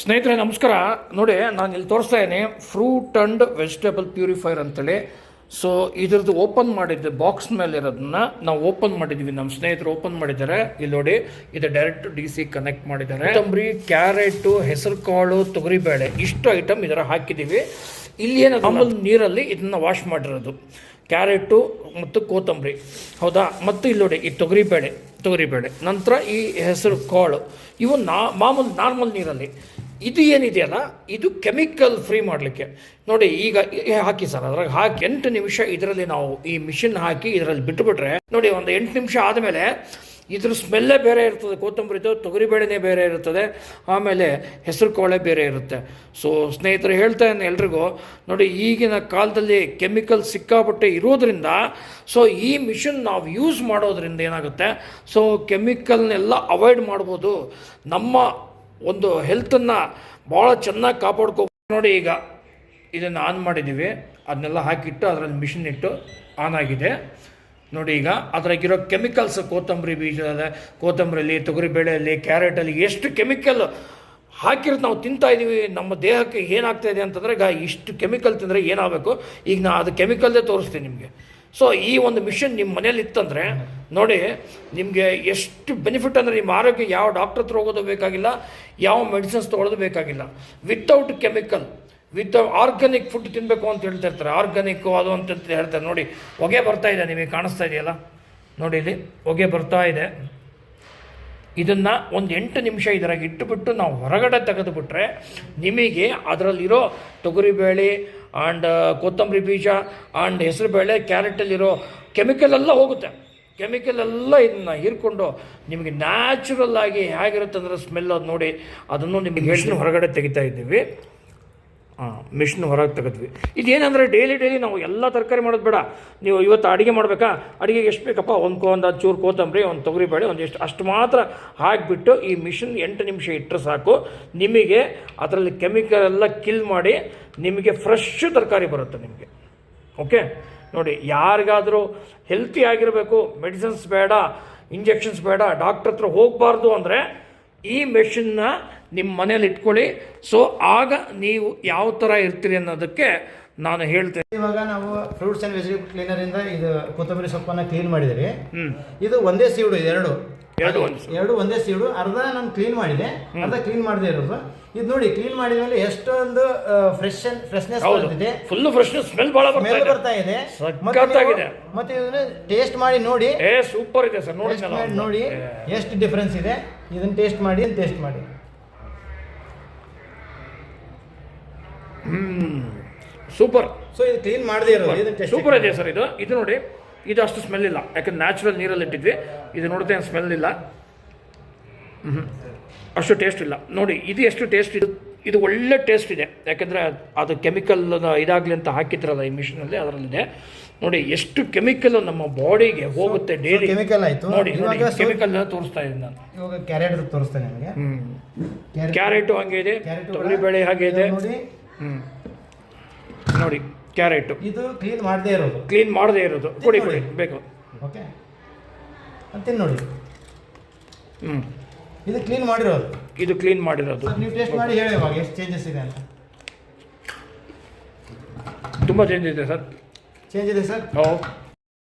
ಸ್ನೇಹಿತರೆ ನಮಸ್ಕಾರ. ನೋಡಿ ನಾನು ಇಲ್ಲಿ ತೋರಿಸ್ತಾ ಇದ್ದೀನಿ. ಫ್ರೂಟ್ ಆ್ಯಂಡ್ ವೆಜಿಟೇಬಲ್ ಪ್ಯೂರಿಫೈರ್ ಅಂತೇಳಿ. ಸೊ ಇದ್ರದ್ದು ಓಪನ್ ಮಾಡಿದ್ದೆ ಬಾಕ್ಸ್ ಮೇಲೆ ಇರೋದನ್ನ ನಾವು ಓಪನ್ ಮಾಡಿದ್ವಿ. ನಮ್ಮ ಸ್ನೇಹಿತರು ಓಪನ್ ಮಾಡಿದ್ದಾರೆ. ಇಲ್ಲಿ ನೋಡಿ ಇದು ಡೈರೆಕ್ಟ್ ಡಿ ಸಿ ಕನೆಕ್ಟ್ ಮಾಡಿದ್ದಾರೆ. ಕೊತ್ತಂಬರಿ ಕ್ಯಾರೆಟು ಹೆಸರು ಕಾಳು ತೊಗರಿಬೇಳೆ ಇಷ್ಟು ಐಟಮ್ ಇದರ ಹಾಕಿದ್ದೀವಿ ಇಲ್ಲಿ ಏನು ಆಮೇಲೆ ನೀರಲ್ಲಿ ಇದನ್ನ ವಾಶ್ ಮಾಡಿರೋದು. ಕ್ಯಾರೆಟು ಮತ್ತು ಕೊತ್ತಂಬರಿ. ಹೌದಾ? ಮತ್ತು ಇಲ್ಲಿ ನೋಡಿ ಈ ತೊಗರಿಬೇಳೆ ತೊಗರಿಬೇಳೆ. ನಂತರ ಈ ಹೆಸರು ಕಾಳು ಇವು ನಾ ಮಾಮೂಲು ನಾರ್ಮಲ್ ನೀರಲ್ಲಿ. ಇದು ಏನಿದೆಯಲ್ಲ, ಇದು ಕೆಮಿಕಲ್ ಫ್ರೀ ಮಾಡಲಿಕ್ಕೆ. ನೋಡಿ, ಈಗ ಹಾಕಿ ಸರ್, ಅದ್ರಾಗ ಹಾಕಿ ಎಂಟು ನಿಮಿಷ ಇದರಲ್ಲಿ ನಾವು ಈ ಮಿಷಿನ್ ಹಾಕಿ ಇದರಲ್ಲಿ ಬಿಟ್ಟುಬಿಟ್ರೆ ನೋಡಿ, ಒಂದು ಎಂಟು ನಿಮಿಷ ಆದಮೇಲೆ ಇದ್ರ ಸ್ಮೆಲ್ಲೇ ಬೇರೆ ಇರ್ತದೆ ಕೊತ್ತಂಬರಿದು ತೊಗರಿಬೇಳೆನೇ ಬೇರೆ ಇರುತ್ತದೆ ಆಮೇಲೆ ಹೆಸರು ಕೋಳೆ ಬೇರೆ ಇರುತ್ತೆ. ಸೊ ಸ್ನೇಹಿತರು, ಹೇಳ್ತಾ ಇದ್ದೀನಿ ಎಲ್ರಿಗೂ, ನೋಡಿ, ಈಗಿನ ಕಾಲದಲ್ಲಿ ಕೆಮಿಕಲ್ ಸಿಕ್ಕಾಪಟ್ಟೆ ಇರೋದ್ರಿಂದ ಸೊ ಈ ಮಿಷಿನ್ ನಾವು ಯೂಸ್ ಮಾಡೋದ್ರಿಂದ ಏನಾಗುತ್ತೆ ಸೊ ಕೆಮಿಕಲ್ನೆಲ್ಲ ಅವಾಯ್ಡ್ ಮಾಡ್ಬೋದು. ನಮ್ಮ ಒಂದು ಹೆಲ್ತನ್ನು ಭಾಳ ಚೆನ್ನಾಗಿ ಕಾಪಾಡ್ಕೋ ನೋಡಿ ಈಗ ಇದನ್ನು ಆನ್ ಮಾಡಿದ್ದೀವಿ ಅದನ್ನೆಲ್ಲ ಹಾಕಿಟ್ಟು ಅದರಲ್ಲಿ ಮಿಷಿನ್ ಇಟ್ಟು ಆನ್ ಆಗಿದೆ. ನೋಡಿ ಈಗ ಅದ್ರಾಗಿರೋ ಕೆಮಿಕಲ್ಸ್ ಕೊತ್ತಂಬರಿ ಬೀಜದ ಕೊತ್ತಂಬರಿಲಿ ತೊಗರಿಬೇಳೆಯಲ್ಲಿ ಕ್ಯಾರೆಟಲ್ಲಿ ಎಷ್ಟು ಕೆಮಿಕಲ್ ಹಾಕಿರೋದು ನಾವು ತಿಂತಾ ಇದ್ದೀವಿ ನಮ್ಮ ದೇಹಕ್ಕೆ ಏನಾಗ್ತಾ ಇದೆ ಅಂತಂದರೆ, ಈಗ ಇಷ್ಟು ಕೆಮಿಕಲ್ ತಿಂದರೆ ಏನಾಗಬೇಕು? ಈಗ ನಾ ಅದು ಕೆಮಿಕಲ್ದೇ ತೋರಿಸ್ತೀನಿ ನಿಮಗೆ. ಸೊ ಈ ಒಂದು ಮಿಷನ್ ನಿಮ್ಮ ಮನೇಲಿ ಇತ್ತಂದರೆ ನೋಡಿ, ನಿಮಗೆ ಎಷ್ಟು ಬೆನಿಫಿಟ್ ಅಂದರೆ ನಿಮ್ಮ ಆರೋಗ್ಯ, ಯಾವ ಡಾಕ್ಟ್ರ್ ಹತ್ರ ಹೋಗೋದು ಬೇಕಾಗಿಲ್ಲ, ಯಾವ ಮೆಡಿಸಿನ್ಸ್ ತೊಗೊಳೋದು ಬೇಕಾಗಿಲ್ಲ. Without chemical with organic food ತಿನ್ನಬೇಕು ಅಂತ ಹೇಳ್ತಾ ಇರ್ತಾರೆ. ಆರ್ಗ್ಯಾನಿಕ್ಕು ಅದು ಅಂತ ಹೇಳ್ತಾರೆ. ನೋಡಿ, ಹೊಗೆ ಬರ್ತಾ ಇದೆ, ನಿಮಗೆ ಕಾಣಿಸ್ತಾ ಇದೆಯಲ್ಲ? ನೋಡಿ ಇಲ್ಲಿ, ಹೊಗೆ ಬರ್ತಾ ಇದೆ. ಇದನ್ನು ಒಂದು ಎಂಟು ನಿಮಿಷ ಇದರಾಗ ಇಟ್ಟುಬಿಟ್ಟು ನಾವು ಹೊರಗಡೆ ತೆಗೆದುಬಿಟ್ರೆ ನಿಮಗೆ ಅದರಲ್ಲಿರೋ ತೊಗರಿಬೇಳೆ ಆ್ಯಂಡ್ ಕೊತ್ತಂಬರಿ ಬೀಜ ಆ್ಯಂಡ್ ಹೆಸರುಬೇಳೆ, ಕ್ಯಾರೆಟಲ್ಲಿರೋ ಕೆಮಿಕಲ್ ಎಲ್ಲ ಹೋಗುತ್ತೆ. ಕೆಮಿಕಲ್ ಎಲ್ಲ ಇದನ್ನ ಹೀರ್ಕೊಂಡು ನಿಮಗೆ ನ್ಯಾಚುರಲ್ ಆಗಿ ಹೇಗಿರುತ್ತೆ ಅಂದರೆ ಸ್ಮೆಲ್ ಅದು ನೋಡಿ ಅದನ್ನು ನಿಮಗೆ ಮಿಷನ್ ಹೊರಗಡೆ ತೆಗಿತಾ ಇದ್ದೀವಿ. ಹಾಂ ಮಿಷಿನ್ ಹೊರಗೆ ತೆಗೆದ್ವಿ. ಇದೇನಂದರೆ ಡೈಲಿ ಡೈಲಿ ನಾವು ಎಲ್ಲ ತರಕಾರಿ ಮಾಡೋದು ಬೇಡ. ನೀವು ಇವತ್ತು ಅಡುಗೆ ಮಾಡಬೇಕಾ? ಅಡುಗೆಗೆ ಎಷ್ಟು ಬೇಕಪ್ಪ? ಒಂದು ಒಂದು ಚೂರು ಕೊತ್ತಂಬರಿ ಒಂದು ತೊಗರಿಬೇಳೆ ಒಂದು ಎಷ್ಟು ಅಷ್ಟು ಮಾತ್ರ ಹಾಕಿಬಿಟ್ಟು ಈ ಮಿಷಿನ್ ಎಂಟು ನಿಮಿಷ ಇಟ್ಟರೆ ಸಾಕು. ನಿಮಗೆ ಅದರಲ್ಲಿ ಕೆಮಿಕಲ್ ಎಲ್ಲ ಕಿಲ್ ಮಾಡಿ ನಿಮಗೆ ಫ್ರೆಶ್ ತರಕಾರಿ ಬರುತ್ತೆ ನಿಮಗೆ. ಓಕೆ? ನೋಡಿ ಯಾರಿಗಾದರೂ ಹೆಲ್ತಿ ಆಗಿರಬೇಕು ಮೆಡಿಸಿನ್ಸ್ ಬೇಡ ಇಂಜೆಕ್ಷನ್ಸ್ ಬೇಡ ಡಾಕ್ಟ್ರ್ ಹತ್ರ ಹೋಗಬಾರ್ದು ಅಂದರೆ ಈ ಮೆಷಿನ್ನ ನಿಮ್ಮ ಮನೇಲಿ ಇಟ್ಕೊಳ್ಳಿ. ಸೊ ಆಗ ನೀವು ಯಾವ ಥರ ಇರ್ತೀರಿ ಅನ್ನೋದಕ್ಕೆ ನಾನು ಹೇಳ್ತೇನೆ. ಇವಾಗ ನಾವು ಫ್ರೂಟ್ಸ್ ಅಂಡ್ ವೆಜಿಟೇಬಲ್ ಕ್ಲೀನರಿಂದ ಇದು ಕೊತ್ತಂಬರಿ ಸೊಪ್ಪನ್ನು ಕ್ಲೀನ್ ಮಾಡಿದಿರಿ ಇದು ಒಂದೇ ಸೀಡು ಇದು ಎರಡು ಎರಡು ಒಂದೇ ಸೀಡು ಅರ್ಧ ನಾನು ಕ್ಲೀನ್ ಮಾಡಿದೆ ಅರ್ಧ ಕ್ಲೀನ್ ಮಾಡದೇ ಇರೋದು. ಇದು ನೋಡಿ ಕ್ಲೀನ್ ಮಾಡಿದ್ಮೇಲೆ ಎಷ್ಟೊಂದು ಫ್ರೆಶ್ ಫ್ರೆಶ್ನೆಸ್ ಬರ್ತಿದೆ. ಫುಲ್ ಫ್ರೆಶ್ನೆಸ್ ಸ್ಮೆಲ್ ಬಹಳ ಬರ್ತಾ ಸ್ಮೆಲ್ ಇದೆ. ಬರ್ತಾ ಇದೆ. ಮತ್ತೆ ಮತ್ತೆ ಇದನ್ನ ಟೇಸ್ಟ್ ಮಾಡಿ ನೋಡಿ. ಏ ಸೂಪರ್ ಇದೆ ಸರ್ ನೋಡಿ ನೋಡಿ ಎಷ್ಟು ಡಿಫ್ರೆನ್ಸ್ ಇದೆ. ಇದನ್ನ ಟೇಸ್ಟ್ ಮಾಡಿ ಟೇಸ್ಟ್ ಮಾಡಿ. ಸೂಪರ್ ಸೊ ಇದು ಕ್ಲೀನ್ ಮಾಡದೇ ಇರೋದು ಸೂಪರ್ ಇದೆ ಸರ್ ಇದು. ಇದು ನೋಡಿ ಇದು ಅಷ್ಟು ಸ್ಮೆಲ್ ಇಲ್ಲ. ಯಾಕಂದ್ರೆ ನ್ಯಾಚುರಲ್ ನೀರಲ್ಲಿ ಇಟ್ಟಿದ್ವಿ. ಇದು ನೋಡಿದ್ರೆ ಏನು ಸ್ಮೆಲ್ ಇಲ್ಲ. ಅಷ್ಟು ಟೇಸ್ಟ್ ಇಲ್ಲ. ನೋಡಿ ಇದು ಎಷ್ಟು ಟೇಸ್ಟ್ ಇದು? ಇದು ಒಳ್ಳೆ ಟೇಸ್ಟ್ ಇದೆ. ಯಾಕೆಂದರೆ ಅದು ಕೆಮಿಕಲ್ ಇದಾಗಲಿ ಅಂತ ಹಾಕಿದ್ರಲ್ಲ ಈ ಮಿಷಿನಲ್ಲಿ ಅದರಲ್ಲಿದೆ. ನೋಡಿ ಎಷ್ಟು ಕೆಮಿಕಲ್ ನಮ್ಮ ಬಾಡಿಗೆ ಹೋಗುತ್ತೆ ಡೈಲಿ ಕೆಮಿಕಲ್ ಆಯಿತು. ನೋಡಿ ಕೆಮಿಕಲ್ ತೋರಿಸ್ತಾ ಇದ್ದೀನಿ ನಾನು. ಇವಾಗ ಕ್ಯಾರೆಟ್ ತೋರಿಸ್ತೇನೆ ನಿಮಗೆ. ಹ್ಮ್. ಕ್ಯಾರೆಟ್ ಹಾಗೆ ಇದೆ. ತೊಗರಿಬೇಳೆ ಹಾಗೆ ಇದೆ. ನೋಡಿ. ನೋಡಿ ಕ್ಯಾರೆಟು. ಇದು ಕ್ಲೀನ್ ಮಾಡದೇ ಇರೋದು. ಕ್ಲೀನ್ ಮಾಡದೇ ಇರೋದು. ಕೊಡಿ ಕೊಡಿ ಬೇಕು. ಓಕೆ ಅಂತ ನೋಡಿ. ಹ್ಞೂ ಇದು ಕ್ಲೀನ್ ಮಾಡಿರೋದು. ಇದು ಕ್ಲೀನ್ ಮಾಡಿರೋದು. ನೀವು ಟೇಸ್ಟ್ ಮಾಡಿ ಹೇಳಿ ಇವಾಗ ಎಷ್ಟು ಚೇಂಜಸ್ ಇದೆ ಅಂತ. ತುಂಬ ಚೇಂಜ್ ಇದೆ ಸರ್. ಚೇಂಜ್ ಇದೆ ಸರ್? ಓ